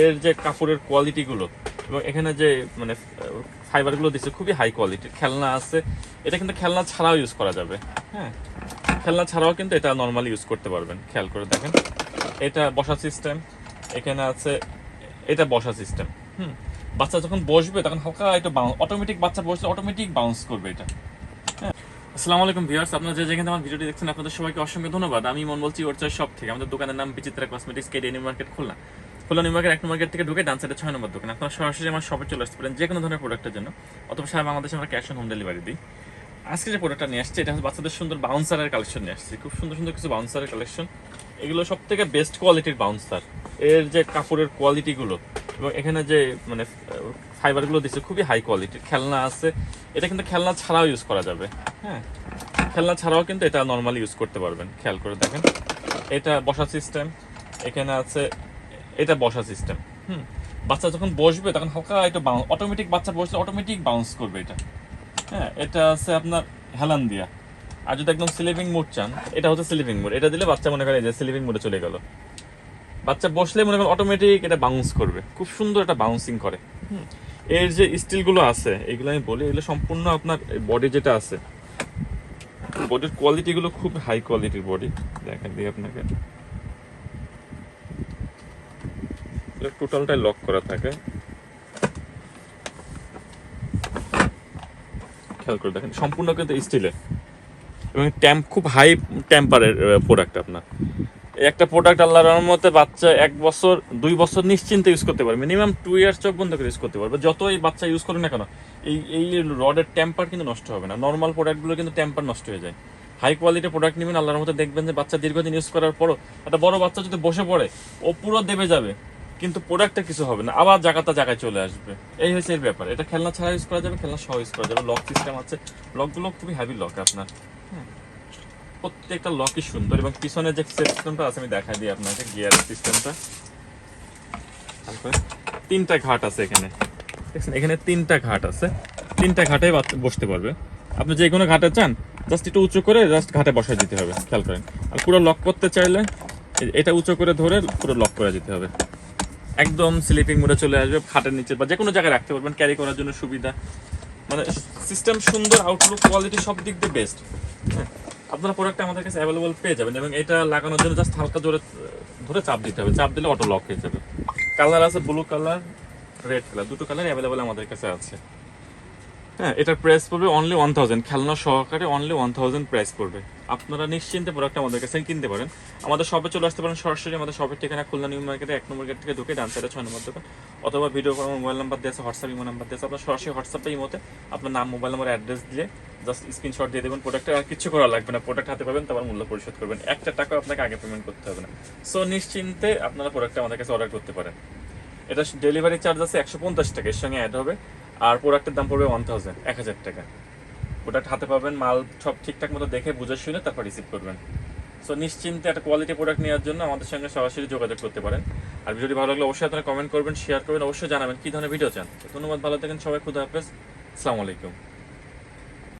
এর যে কাপড়ের কোয়ালিটিগুলো এবং এখানে যে মানে ফাইবারগুলো দিচ্ছে খুবই হাই কোয়ালিটির খেলনা আছে। এটা কিন্তু খেলনা ছাড়াও ইউজ করা যাবে। হ্যাঁ? খেলনা ছাড়াও কিন্তু এটা নর্মালি ইউজ করতে পারবেন। খেয়াল করে দেখেন। এটা বসা সিস্টেম এখানে আছে, এটা বসা সিস্টেম হুম? বাচ্চা যখন বসবে, তখন হালকা একটু বাউন্স অটোমেটিক বাচ্চা বসলে অটোমেটিক বাউন্স করবে এটা। হ্যাঁ? আসসালামু আলাইকুম ভিউয়ার্স আপনারা যে যেখানে আমার ভিডিওটি দেখছেন, আপনাদের সবাইকে অসংখ্য ধন্যবাদ। আমি মন বলছি ওর চয়েস শপ থেকে। আমাদের দোকানের নাম Bichitra cosmetics KD new market Khulna. Khulna new market এক নম্বর গেট থেকে ঢুকে ডান সাইডে ছয় নম্বর দোকান। আপনারা সরাসরি আমার শপে চলে আসতে পারেন যে কোনো ধরনের প্রোডাক্টের জন্য। অথবা সারা বাংলাদেশে আমরা ক্যাশ অন হোম ডেলিভারি দিই। আজকে যে প্রোডাক্টটা নিয়ে আসছে, এটা হচ্ছে বাচ্চাদের সুন্দর বাউন্সারের কালেকশন নিয়ে আসছে। খুব সুন্দর সুন্দর কিছু বাউন্সারের কালেকশন এগুলো সব থেকে বেস্ট কোয়ালিটির বাউন্সার এর যে কাপড়ের কোয়ালিটিগুলো এবং এখানে যে মানে ফাইবারগুলো দিচ্ছে, খুবই হাই কোয়ালিটির খেলনা আছে। এটা কিন্তু খেলনা ছাড়াও ইউজ করা যাবে। হ্যাঁ? খেলনা ছাড়াও কিন্তু এটা নর্মালি ইউজ করতে পারবেন। খেয়াল করে দেখেন। এটা বসা সিস্টেম এখানে আছে এটা বসা সিস্টেম হুম। বাচ্চা যখন বসবে, তখন হালকা একটু অটোমেটিক বাচ্চা বসলে অটোমেটিক বাউন্স করবে এটা। হ্যাঁ এটা আছে আপনার হেলান দিয়া। আর যদি একদম স্লিপিং মোড চান, এটা হচ্ছে স্লিপিং মোড এটা দিলে বাচ্চা মনে করে যে স্লিপিং মোডে চলে গেল। বাচ্চা বসলে মনে করেন অটোমেটিক এটা বাউন্স করবে। খুব সুন্দর এটা বাউন্সিং করে। এর যে স্টিলগুলো আছে, এগুলো আমি বলি, এগুলো সম্পূর্ণ আপনার বডি যেটা আছে বডির কোয়ালিটিগুলো খুব হাই কোয়ালিটির বডি দেখা দিই আপনাকে। টোটালটাই লক করা থাকে। খেয়াল করে দেখেন, সম্পূর্ণ কিন্তু স্টিলের এবং ট্যাম্প খুব হাই টেম্পারের প্রোডাক্ট আপনার। এই একটা প্রোডাক্ট আল্লাহর রহমতে বাচ্চা এক বছর, দুই বছর নিশ্চিন্তে ইউজ করতে পারবে। মিনিমাম টু ইয়ার্স চোখ বন্ধ করে ইউজ করতে পারবে। যতই বাচ্চা ইউজ করুক না কেন, এই এই রডের টেম্পার কিন্তু নষ্ট হবে না। নর্মাল প্রোডাক্টগুলো কিন্তু টেম্পার নষ্ট হয়ে যায়। হাই কোয়ালিটির প্রোডাক্ট নেবেন, আল্লাহর মতো দেখবেন যে বাচ্চা দীর্ঘদিন ইউজ করার পরও একটা বড় বাচ্চা যদি বসে পড়ে, ও পুরো দেবে যাবে। কিন্তু প্রোডাক্টটা কিছু হবে না। আবার জায়গাটা জায়গায় চলে আসবে। এই হচ্ছে এর ব্যাপার। এটা খেলনা ছাড়া ইউজ করা যাবে, খেলনা সহ ইউজ করা যাবে। লক সিস্টেম আছে। লকগুলো খুবই হ্যাভি লক আপনার। হ্যাঁ। প্রত্যেকটা লকই সুন্দর এবং পিছনে যে সিস্টেমটা আছে, আমি দেখাই দিই আপনাকে গিয়ার সিস্টেমটা তিনটা ঘাট আছে এখানে। দেখছেন, এখানে তিনটা ঘাট আছে। তিনটা ঘাটে বসতে পারবে। আপনি যে কোনো ঘাটে চান জাস্ট একটু উঁচু করে জাস্ট ঘাটে বসাই দিতে হবে। খেয়াল করেন। আর পুরো লক করতে চাইলে, এটা উঁচু করে ধরে পুরো লক করে দিতে হবে। একদম স্লিপিং মোডে চলে আসবে, খাটের নিচে বা যে কোনো জায়গায় রাখতে পারবেন ক্যারি করার জন্য সুবিধা। মানে সিস্টেম সুন্দর আউটলুক কোয়ালিটি সব দিক দিয়ে বেস্ট হ্যাঁ আপনারা প্রোডাক্ট আমাদের কাছে অ্যাভেলেবল পেয়ে যাবেন এবং এটা লাগানোর জন্য জাস্ট হালকা জোরে, ধরে চাপ দিতে হবে। চাপ দিলে অটো লক হয়ে যাবে। কালার আছে ব্লু কালার রেড কালার দুটো কালার অ্যাভেলেবল আমাদের কাছে আছে। হ্যাঁ এটার প্রাইস পড়বে অনলি ওয়ান থাউজেন্ড খেলনা সহকারে অনলি ওয়ান থাউজেন্ড প্রাইস পড়বে। আপনারা নিশ্চিন্তে প্রোডাক্ট আমাদের কাছে কিনতে পারেন। আমাদের শপে চলে আসতে পারেন সরাসরি আমাদের শপের ঠিকানা খুলনা নিউ মার্কেটে এক নম্বর গেট থেকে ঢুকে ডান সাইডে ছয় নম্বর দোকান, অথবা ভিডিও কল মোবাইল নাম্বার দিয়েছে হোয়াটসঅ্যাপ ইমো নাম্বার দিয়েছে আপনার সরাসরি হোয়াটসঅ্যাপে ইমোতে আপনার নাম মোবাইল নাম্বার অ্যাড্রেস দিয়ে জাস্ট স্ক্রিনশট দিয়ে দেবেন। প্রোডাক্টের আর কিছু করা লাগবে না। প্রোডাক্ট হাতে পাবেন, তারপর মূল্য পরিশোধ করবেন। একটা টাকা আপনাকে আগে পেমেন্ট করতে হবে না। সো নিশ্চিন্তে আপনারা প্রোডাক্টটা আমাদের কাছে অর্ডার করতে পারেন। এটা ডেলিভারি চার্জ আছে একশো পঞ্চাশ টাকা, এর সঙ্গে অ্যাড হবে। আর প্রোডাক্টের দাম পড়বে ওয়ান থাউজেন্ড এক হাজার টাকা। প্রোডাক্ট হাতে পাবেন, মাল সব ঠিকঠাক মতো দেখে বুঝে শুনে তারপর রিসিভ করবেন। সো নিশ্চিন্তে একটা কোয়ালিটি প্রোডাক্ট নেওয়ার জন্য আমাদের সঙ্গে সরাসরি যোগাযোগ করতে পারেন। আর ভিডিওটি ভালো লাগলে অবশ্যই আপনারা কমেন্ট করবেন শেয়ার করবেন, অবশ্যই জানাবেন কী ধরনের ভিডিও চান। ধন্যবাদ, ভালো থাকেন সবাই, খুদা হাফেজ। আসসালামু আলাইকুম।